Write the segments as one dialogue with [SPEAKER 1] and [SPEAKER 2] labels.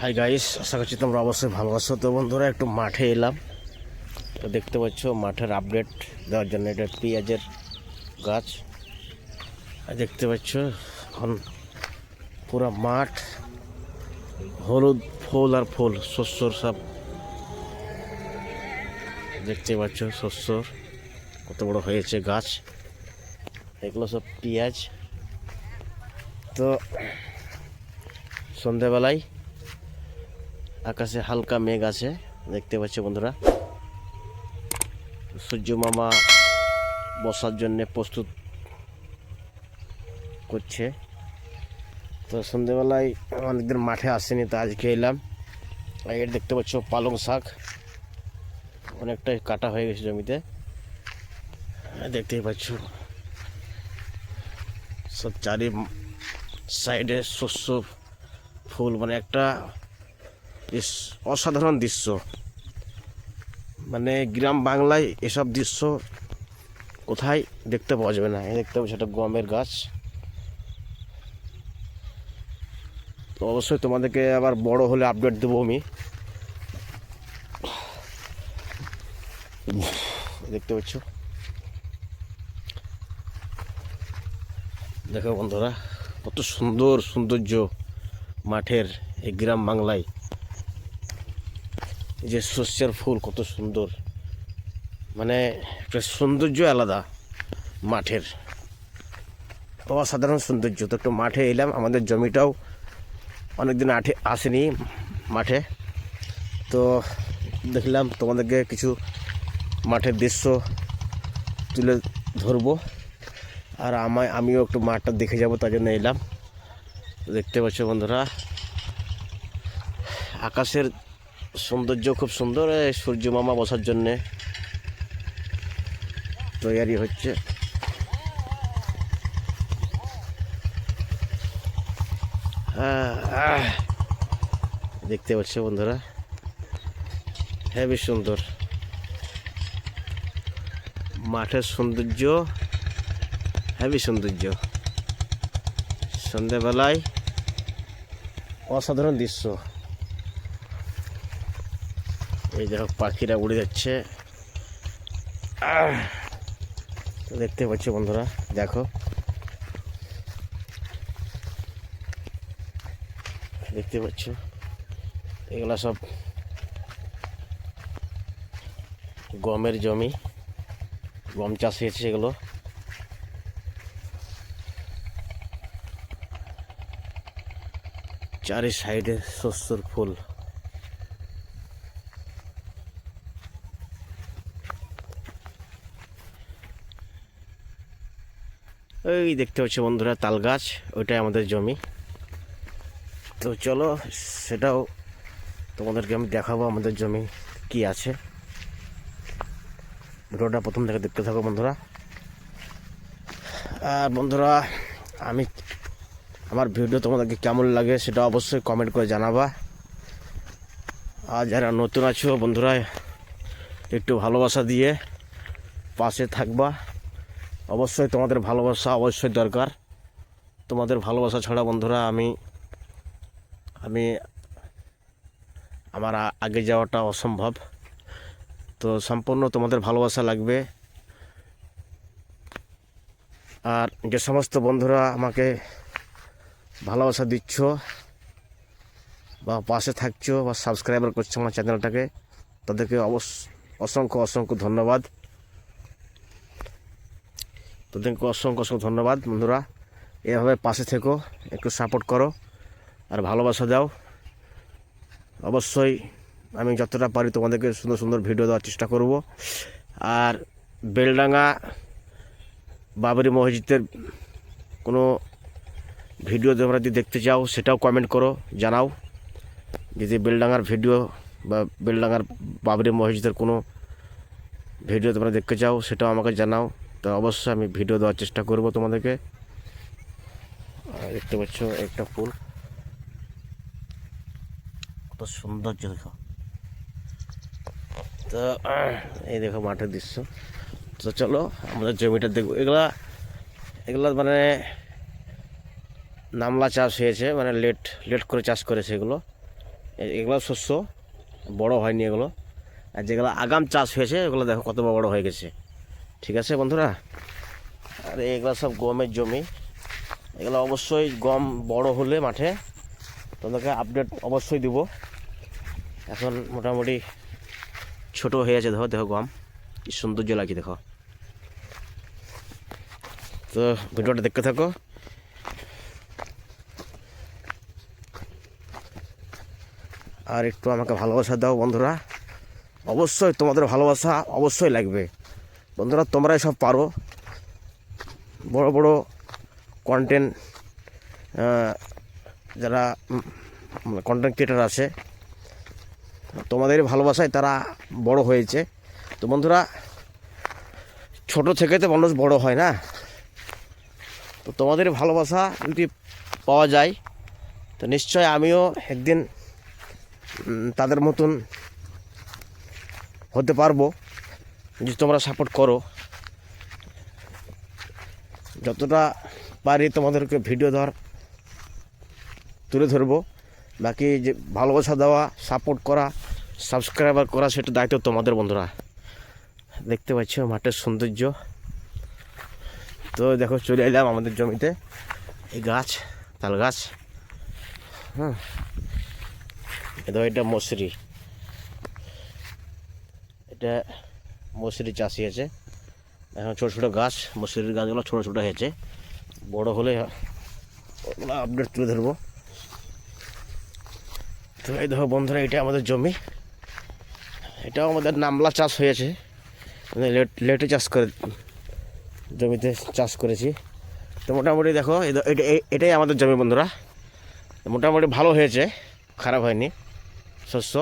[SPEAKER 1] Hi guys আশা করছি তোমরা অবশ্যই ভালো আছো। তো বন্ধুরা, একটু মাঠে এলাম। তো দেখতে পাচ্ছ, মাঠের আপডেট দেওয়ার জন্য এটা পেঁয়াজের গাছ। দেখতে পাচ্ছ, এখন পুরো মাঠ, হলুদ ফুল আর ফুল, শস্যর সব। দেখতে পাচ্ছ, শস্যর, কত বড় হয়েছে গাছ। এগুলো সব পেঁয়াজ। তো সন্ধেবেলায় আকাশে হালকা মেঘ আছে, দেখতে পাচ্ছ বন্ধুরা। সূর্য মামা বসার জন্য প্রস্তুত করছে। তো সন্ধেবেলায় অনেকদিন মাঠে আসেনি, তো আজকে এলাম। এটা দেখতে পাচ্ছ পালং শাক, অনেকটাই কাটা হয়ে গেছে জমিতে। দেখতেই পাচ্ছ, সব চারি সাইডে শস্য ফুল মানে একটা অসাধারণ দৃশ্য। মানে গ্রাম বাংলায় এসব দৃশ্য কোথায় দেখতে পাওয়া যাবে না। দেখতে পাচ্ছি একটা গমের গাছ। তো অবশ্যই তোমাদেরকে আবার বড় হলে আপডেট দেবো আমি। দেখতে পাচ্ছ? দেখো বন্ধুরা, কত সুন্দর সৌন্দর্য। মাঠের এই গ্রাম বাংলায়। এই যে শস্যের ফুল কত সুন্দর। মানে একটা সৌন্দর্য আলাদা মাঠের। অসাধারণ সৌন্দর্য। তো একটু মাঠে এলাম, আমাদের জমিটাও অনেকদিন আঠে আসেনি মাঠে। তো দেখলাম তোমাদেরকে কিছু মাঠের দৃশ্য তুলে ধরবো। আর আমায় আমিও একটু মাঠটা দেখে যাব, তার জন্য এলাম। দেখতে পাচ্ছ বন্ধুরা। আকাশের সৌন্দর্য খুব সুন্দর সূর্য মামা বসার জন্যে তৈরি হচ্ছে। দেখতে পাচ্ছ বন্ধুরা, হেবি সুন্দর। মাঠের সৌন্দর্য, হেবি সৌন্দর্য। সন্ধ্যেবেলায় অসাধারণ দৃশ্য। এই দেখো, পাখিরা উড়ে যাচ্ছে। দেখতে পাচ্ছ বন্ধুরা, দেখো। দেখতে পাচ্ছ? এগুলা সব গমের জমি, গম চাষ হয়েছে এগুলো চারি সাইডে শস্যর ফুল। ওই দেখতে পাচ্ছি বন্ধুরা, তাল গাছ, ওইটাই আমাদের জমি। তো চলো, সেটাও তোমাদেরকে আমি দেখাবো আমাদের জমি কি আছে। ভিডিওটা প্রথম থেকে দেখতে থাকো বন্ধুরা। আর বন্ধুরা, আমি আমার ভিডিও তোমাদেরকে কেমন লাগে সেটা অবশ্যই কমেন্ট করে জানাবা। আর যারা নতুন আছো বন্ধুরা, একটু ভালোবাসা দিয়ে পাশে থাকবা। অবশ্যই তোমাদের ভালোবাসা অবশ্যই দরকার। তোমাদের ভালোবাসা ছাড়া বন্ধুরা, আমি আমি আমার আগে যাওয়াটা অসম্ভব। তো সম্পূর্ণ তোমাদের ভালোবাসা লাগবে। আর যে সমস্ত বন্ধুরা আমাকে ভালোবাসা দিচ্ছ বা পাশে থাকছো বা সাবস্ক্রাইবার করছ আমার চ্যানেলটাকে, তাদেরকে অবশ্য অসংখ্য অসংখ্য ধন্যবাদ। তাদেরকে অসংখ্য অসংখ্য ধন্যবাদ বন্ধুরা। এভাবে পাশে থেকো, একটু সাপোর্ট করো আর ভালোবাসা দাও। অবশ্যই আমি যতটা পারি তোমাদেরকে সুন্দর সুন্দর ভিডিও দেওয়ার চেষ্টা করব। আর বেলডাঙ্গা বাবরি মসজিদের কোনো ভিডিও তোমরা যদি দেখতে চাও, সেটাও কমেন্ট করো, জানাও। যদি বেলডাঙ্গার ভিডিও বা বেলডাঙ্গার বাবরি মসজিদের কোনো ভিডিও তোমরা দেখতে চাও, সেটাও আমাকে জানাও। তো অবশ্যই আমি ভিডিও দেওয়ার চেষ্টা করব তোমাদেরকে। দেখতে পাচ্ছ একটা ফুল। কত সৌন্দর্য দেখো। তো, এই দেখো মাঠের দৃশ্য। তো চলো আমাদের জমিটা দেখব। এগুলা এগুলা মানে নামলা চাষ হয়েছে মানে লেট লেট করে চাষ করেছে এগুলো। এগুলো শস্য, বড় হয়নি এগুলো। আর যেগুলো আগাম চাষ হয়েছে, এগুলো দেখো কত বড় হয়ে গেছে। ঠিক আছে বন্ধুরা? আর এগুলো সব গমের জমি। এগুলো অবশ্যই গম বড় হলে মাঠে তোমাদেরকে আপডেট অবশ্যই দিব। এখন মোটামুটি ছোট হয়ে আছে, দেখো দেখো গম। কি সৌন্দর্য লাগছে, দেখো। তো ভিডিওটা দেখতে থাকো। আর একটু আমাকে ভালোবাসা দাও বন্ধুরা। অবশ্যই তোমাদের ভালোবাসা অবশ্যই লাগবে। বন্ধুরা, তোমরাই সব পারো। বড় বড় কন্টেন্ট যারা কন্টেন্ট ক্রিয়েটার আছে, তোমাদের ভালোবাসায় তারা বড় হয়েছে। তো বন্ধুরা, ছোট থেকে তো মানুষ বড় হয় না। তো তোমাদের ভালোবাসা যদি পাওয়া যায়, তো নিশ্চয় আমিও একদিন তাদের মতন হতে পারব। যদি তোমরা সাপোর্ট করো। যতটা পারি তোমাদেরকে ভিডিও ধর তুলে ধরবো। বাকি যে ভালোবাসা দেওয়া সাপোর্ট করা সাবস্ক্রাইবার করা, সেটা দায়িত্ব তোমাদের বন্ধুরা। দেখতে পাচ্ছ মাঠের সৌন্দর্য। তো দেখো, চলে এলাম আমাদের জমিতে। এই গাছ, তাল গাছ। হ্যাঁ এটা এটা মসুরি। এটা মসুরি চাষি আছে। এখন ছোটো ছোটো গাছ, মসুরির গাছগুলো ছোটো ছোটো হয়েছে। বড় হলে আপডেট তুলে ধরবো। তো এই দেখো বন্ধুরা, এটা আমাদের জমি। এটাও আমাদের নামলা চাষ হয়েছে। মানে লেট চাষ করে, জমিতে চাষ করেছি। তো মোটামুটি দেখো এটা- এটাই আমাদের জমি বন্ধুরা। মোটামুটি ভালো হয়েছে, খারাপ হয়নি। শস্য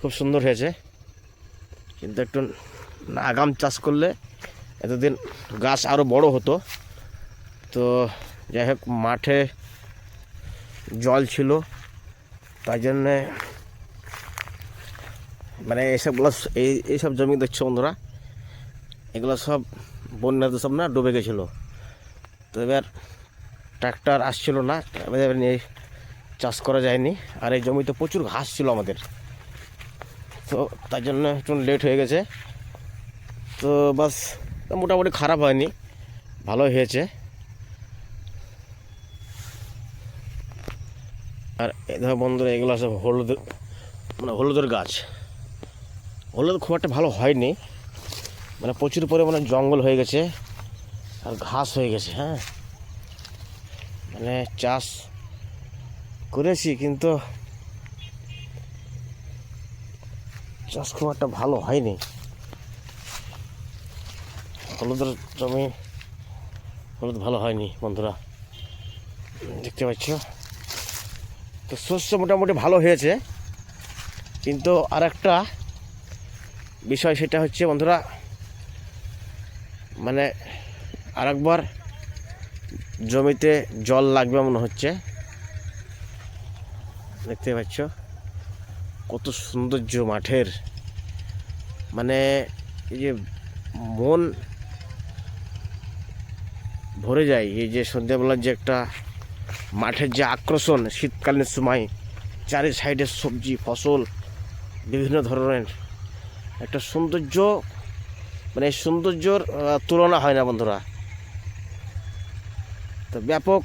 [SPEAKER 1] খুব সুন্দর হয়েছে। কিন্তু একটু আগাম চাষ করলে এতদিন গাছ আরও বড় হতো। তো যাই হোক, মাঠে জল ছিল। তাই জন্যে মানে এইসবগুলো এই, এইসব জমি দেখছ বন্ধুরা? এগুলো সব বন্যাতে সব না ডুবে গেছিল। তো এবার ট্রাক্টর আসছিল না। এবার চাষ করা যায়নি। আর এই জমিতে প্রচুর ঘাস ছিল আমাদের। তো তার জন্য একটু লেট হয়ে গেছে। তো বাস, মোটামুটি খারাপ হয়নি। ভালো হয়েছে। আর ধর বন্ধুরা, এগুলো সব হলুদ মানে হলুদের গাছ। হলুদ খুব একটা ভালো হয়নি। মানে প্রচুর পরিমাণে জঙ্গল হয়ে গেছে। আর ঘাস হয়ে গেছে হ্যাঁ। মানে চাষ করেছি, কিন্তু চাষ খুব একটা ভালো হয়নি। হলুদের জমি হলুদ ভালো হয়নি, বন্ধুরা। দেখতে পাচ্ছ? তো শস্য মোটামুটি ভালো হয়েছে, কিন্তু আর একটা বিষয় সেটা হচ্ছে, বন্ধুরা মানে আরেকবার জমিতে জল লাগবে মনে হচ্ছে। দেখতে পাচ্ছ? কত সৌন্দর্য মাঠের। মানে এই যে মন ভরে যায়, এই যে সন্ধ্যাবেলার যে একটা মাঠের যে আকর্ষণ শীতকালীন সময়, চারি সাইডে সবজি, ফসল, বিভিন্ন ধরনের একটা সৌন্দর্য মানে এই সৌন্দর্যর তুলনা হয় না বন্ধুরা। তো ব্যাপক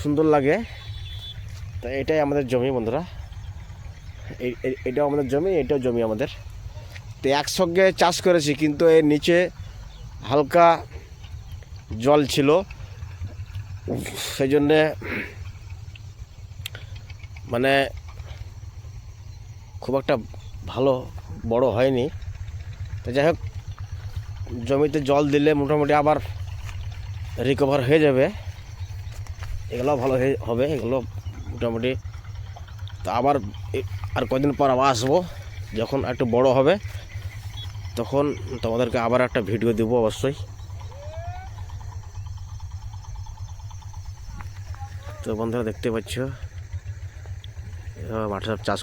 [SPEAKER 1] সুন্দর লাগে। তো এটাই আমাদের জমি বন্ধুরা। এটাও আমাদের জমি, এটাও জমি আমাদের। তো একসঙ্গে চাষ করেছি, কিন্তু এর নিচে হালকা জল ছিল। সেই জন্যে মানে খুব একটা ভালো, বড় হয়নি। তো যাই হোক, জমিতে জল দিলে মোটামুটি আবার রিকভার হয়ে যাবে। এগুলো ভালো হয়ে, হবে, এগুলো মোটামুটি। তো আবার আর কদিন পর আবার আসব। যখন একটু বড় হবে, তখন তোমাদেরকে আবার একটা ভিডিও দেবো অবশ্যই। তো বন্ধুরা দেখতে পাচ্ছ মাঠে সব চাষ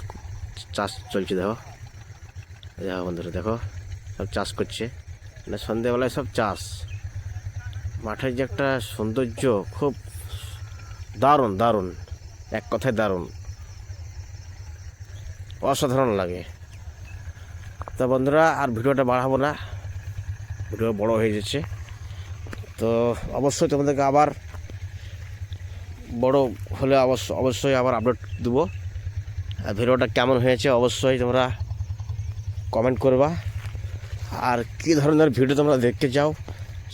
[SPEAKER 1] চাষ চলছে দেখো। দেখো বন্ধুরা দেখো, সব চাষ করছে। মানে সন্ধেবেলায় সব চাষ। মাঠের যে একটা সৌন্দর্য, খুব দারুণ দারুণ। এক কথায় দারুণ। অসাধারণ লাগে। তো বন্ধুরা, আর ভিডিওটা বাড়াবো না। ভিডিও বড় হয়ে যাচ্ছে। তো অবশ্যই তোমাদেরকে আবার বড় হলে অবশ্য অবশ্যই আবার আপলোড দেবো। আর ভিডিওটা কেমন হয়েছে অবশ্যই তোমরা কমেন্ট করবা। আর কী ধরনের ভিডিও তোমরা দেখতে চাও,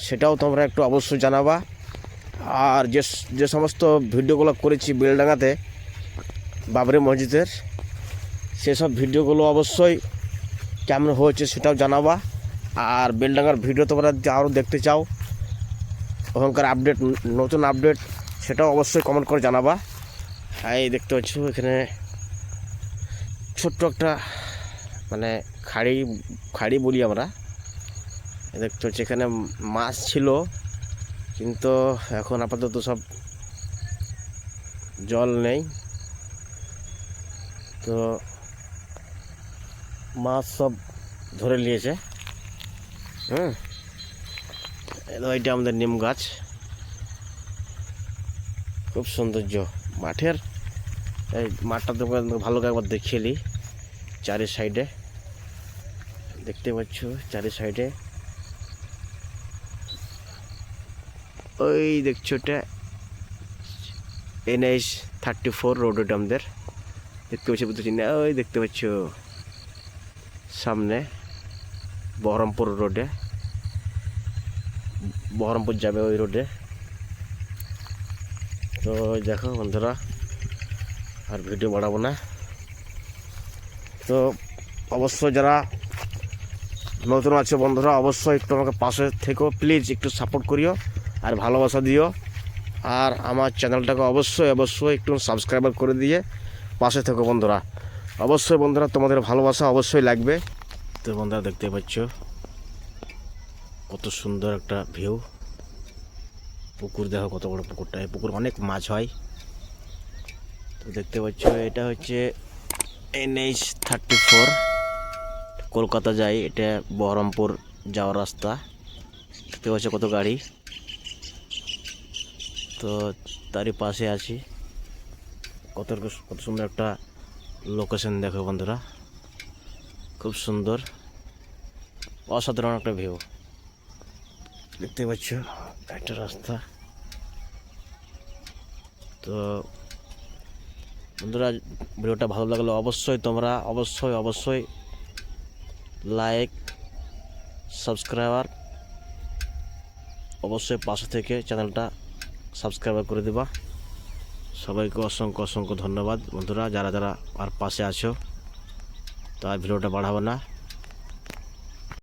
[SPEAKER 1] সেটাও তোমরা একটু অবশ্যই জানাবা। আর যে যে সমস্ত ভিডিওগুলো করেছি বেলডাঙ্গাতে, বাবরি মসজিদের, সেসব ভিডিওগুলো অবশ্যই কেমন হয়েছে সেটাও জানাবা। আর বেলডাঙ্গার ভিডিও তোমরা আরও দেখতে চাও, ওখানকার আপডেট নতুন আপডেট, সেটাও অবশ্যই কমেন্ট করে জানাবা। এই দেখতে পাচ্ছ, এখানে ছোট্ট একটা মানে খাড়ি খাড়ি বলি আমরা। দেখতে হচ্ছে এখানে মাছ ছিল। কিন্তু এখন আপাতত সব জল নেই। তো মাছ সব ধরে নিয়েছে। এই এটা আমাদের নিম গাছ। খুব সৌন্দর্য মাঠের। এই মাঠটা তো ভালো করে একবার দেখিয়ে নিই চারি সাইডে। দেখতে পাচ্ছ চারি সাইডে। ওই দেখছ ওটা এনএইচ থার্টি ফোর রোড আমাদের। দেখতে পাচ্ছি বুঝতে না, ওই দেখতে পাচ্ছ সামনে বহরমপুর রোডে বহরমপুর যাবে ওই রোডে তো দেখো বন্ধুরা, আর ভিডিও বাড়াবো না। তো অবশ্যই যারা নতুন আছে বন্ধুরা, অবশ্যই একটু আমাকে পাশে থেকেও প্লিজ একটু সাপোর্ট করিও। আর ভালোবাসা দিও। আর আমার চ্যানেলটাকে অবশ্যই অবশ্যই একটু সাবস্ক্রাইবার করে দিয়ে পাশে থেকো বন্ধুরা। অবশ্যই বন্ধুরা, তোমাদের ভালোবাসা অবশ্যই লাগবে। তো বন্ধুরা, দেখতে পাচ্ছ? কত সুন্দর একটা ভিউ পুকুর, দেখো কত বড় পুকুরটা। এই পুকুর অনেক মাছ হয়। তো দেখতে পাচ্ছ, এটা হচ্ছে এনএইচ থার্টি ফোর কলকাতা যায় এটা বহরমপুর যাওয়ার রাস্তা। দেখতে পাচ্ছ কত গাড়ি। তো তারই পাশে আছি। কত কত সুন্দর একটা লোকেশন দেখো বন্ধুরা। খুব সুন্দর। অসাধারণ একটা ভিউ দেখতে পাচ্ছ, একটা রাস্তা। তো বন্ধুরা, ভিডিওটা ভালো লাগলে অবশ্যই তোমরা, অবশ্যই অবশ্যই লাইক সাবস্ক্রাইবার অবশ্যই পাশে থেকে চ্যানেলটা সাবস্ক্রাইবার করে দেবা। সবাইকে অসংখ্য অসংখ্য ধন্যবাদ। বন্ধুরা, যারা যারা আর পাশে আছো তা ভিডিওটা বাড়াবো না।